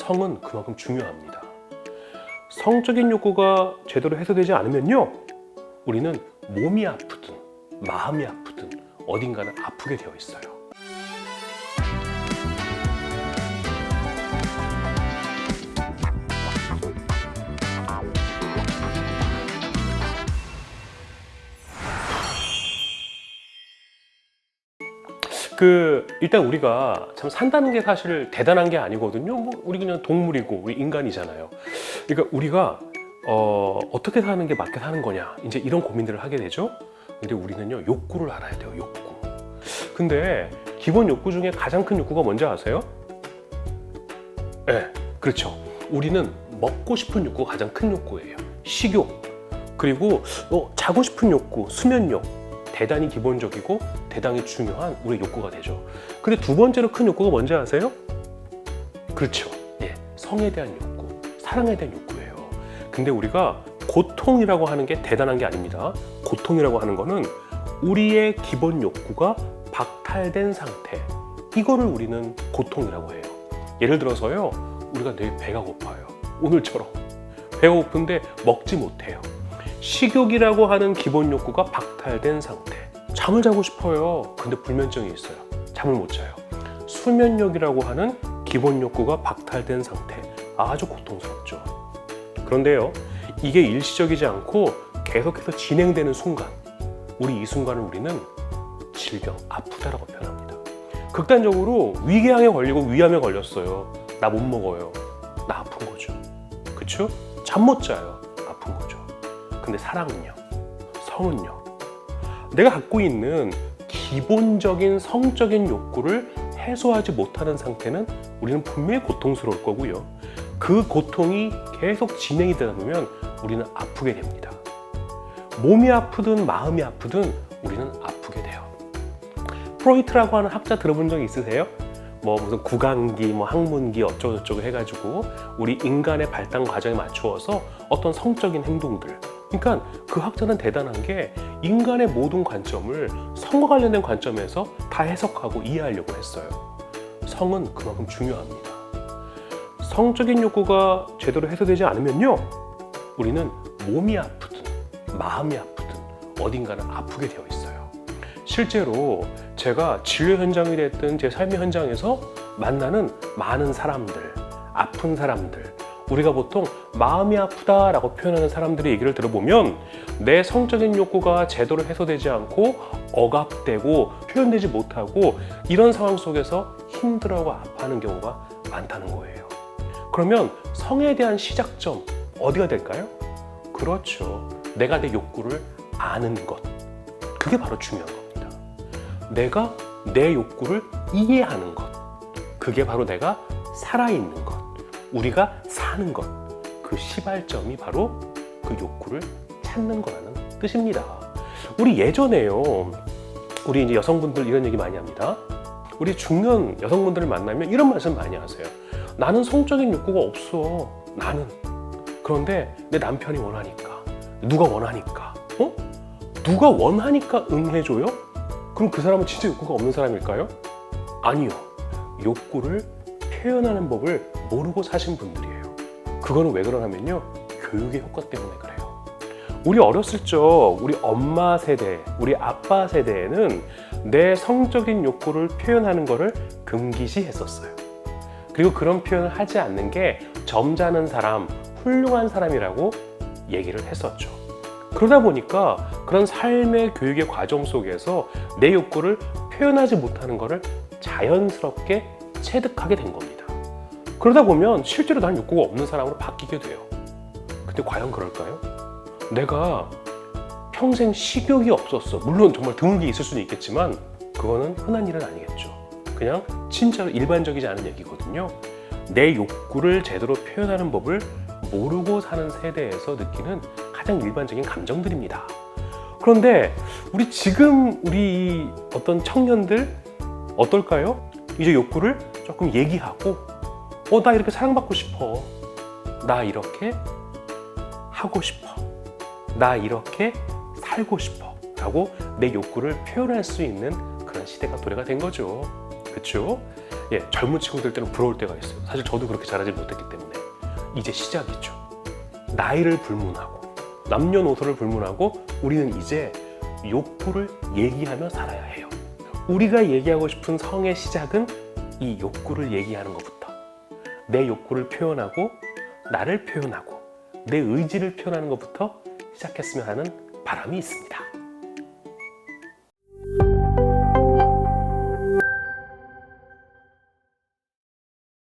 성은 그만큼 중요합니다. 성적인 욕구가 제대로 해소되지 않으면요, 우리는 몸이 아프든 마음이 아프든 어딘가는 아프게 되어 있어요. 그 일단 우리가 참 산다는 게 사실 대단한 게 아니거든요. 뭐 우리 그냥 동물이고 우리 인간이잖아요. 그러니까 우리가 어, 어떻게 사는 게 맞게 사는 거냐 이제 이런 고민들을 하게 되죠. 근데 우리는요 욕구를 알아야 돼요. 욕구. 근데 기본 욕구 중에 가장 큰 욕구가 뭔지 아세요? 네, 그렇죠. 우리는 먹고 싶은 욕구가 가장 큰 욕구예요. 식욕. 그리고 어, 자고 싶은 욕구, 수면욕. 대단히 기본적이고 대단히 중요한 우리의 욕구가 되죠. 근데 두 번째로 큰 욕구가 뭔지 아세요? 그렇죠. 예, 성에 대한 욕구, 사랑에 대한 욕구예요. 근데 우리가 고통이라고 하는 게 대단한 게 아닙니다. 고통이라고 하는 거는 우리의 기본 욕구가 박탈된 상태. 이거를 우리는 고통이라고 해요. 예를 들어서요, 우리가 내일 배가 고파요. 오늘처럼. 배가 고픈데 먹지 못해요. 식욕이라고 하는 기본 욕구가 박탈된 상태. 잠을 자고 싶어요. 근데 불면증이 있어요. 잠을 못 자요. 수면욕이라고 하는 기본 욕구가 박탈된 상태. 아주 고통스럽죠. 그런데요, 이게 일시적이지 않고 계속해서 진행되는 순간, 우리 이 순간을 우리는 질병, 아프다라고 표현합니다. 극단적으로 위궤양에 걸리고 위암에 걸렸어요. 나 못 먹어요. 나 아픈 거죠. 그쵸? 잠 못 자요. 아픈 거죠. 근데 사랑은요? 성은요? 내가 갖고 있는 기본적인 성적인 욕구를 해소하지 못하는 상태는 우리는 분명히 고통스러울 거고요. 그 고통이 계속 진행이 되다 보면 우리는 아프게 됩니다. 몸이 아프든 마음이 아프든 우리는 아프게 돼요. 프로이트라고 하는 학자 들어본 적 있으세요? 뭐 무슨 구강기, 뭐 항문기 어쩌고저쩌고 해가지고 우리 인간의 발달 과정에 맞추어서 어떤 성적인 행동들. 그러니까 그 학자는 대단한 게 인간의 모든 관점을 성과 관련된 관점에서 다 해석하고 이해하려고 했어요. 성은 그만큼 중요합니다. 성적인 욕구가 제대로 해소되지 않으면요, 우리는 몸이 아프든 마음이 아프든 어딘가는 아프게 되어 있어요. 실제로 제가 진료 현장이 됐든 제 삶의 현장에서 만나는 많은 사람들, 아픈 사람들, 우리가 보통 마음이 아프다라고 표현하는 사람들의 얘기를 들어보면 내 성적인 욕구가 제대로 해소되지 않고 억압되고 표현되지 못하고 이런 상황 속에서 힘들어하고 아파하는 경우가 많다는 거예요. 그러면 성에 대한 시작점 어디가 될까요? 그렇죠. 내가 내 욕구를 아는 것. 그게 바로 중요한 겁니다. 내가 내 욕구를 이해하는 것. 그게 바로 내가 살아있는 것. 우리가 사는 것. 그 시발점이 바로 그 욕구를 찾는 거라는 뜻입니다. 우리 예전에요. 우리 이제 여성분들 이런 얘기 많이 합니다. 우리 중년 여성분들을 만나면 이런 말씀 많이 하세요. 나는 성적인 욕구가 없어. 나는. 그런데 내 남편이 원하니까. 누가 원하니까. 어? 누가 원하니까 응해줘요? 그럼 그 사람은 진짜 욕구가 없는 사람일까요? 아니요. 욕구를 표현하는 법을 모르고 사신 분들이에요. 그거는 왜 그러냐면요. 교육의 효과 때문에 그래요. 우리 어렸을 적 우리 엄마 세대, 우리 아빠 세대에는 내 성적인 욕구를 표현하는 것을 금기시 했었어요. 그리고 그런 표현을 하지 않는 게 점잖은 사람, 훌륭한 사람이라고 얘기를 했었죠. 그러다 보니까 그런 삶의 교육의 과정 속에서 내 욕구를 표현하지 못하는 것을 자연스럽게 체득하게 된 겁니다. 그러다 보면 실제로 난 욕구가 없는 사람으로 바뀌게 돼요. 근데 과연 그럴까요? 내가 평생 식욕이 없었어. 물론 정말 드물게 있을 수는 있겠지만 그거는 흔한 일은 아니겠죠. 그냥 진짜로 일반적이지 않은 얘기거든요. 내 욕구를 제대로 표현하는 법을 모르고 사는 세대에서 느끼는 가장 일반적인 감정들입니다. 그런데 우리 지금 우리 어떤 청년들 어떨까요? 이제 욕구를 조금 얘기하고 어, 나 이렇게 사랑받고 싶어. 나 이렇게 하고 싶어. 나 이렇게 살고 싶어. 라고 내 욕구를 표현할 수 있는 그런 시대가 도래가 된 거죠. 그렇죠? 예, 젊은 친구들 때는 부러울 때가 있어요. 사실 저도 그렇게 잘하지 못했기 때문에 이제 시작이죠. 나이를 불문하고 남녀노소를 불문하고 우리는 이제 욕구를 얘기하며 살아야 해요. 우리가 얘기하고 싶은 성의 시작은 이 욕구를 얘기하는 것부터 내 욕구를 표현하고 나를 표현하고 내 의지를 표현하는 것부터 시작했으면 하는 바람이 있습니다.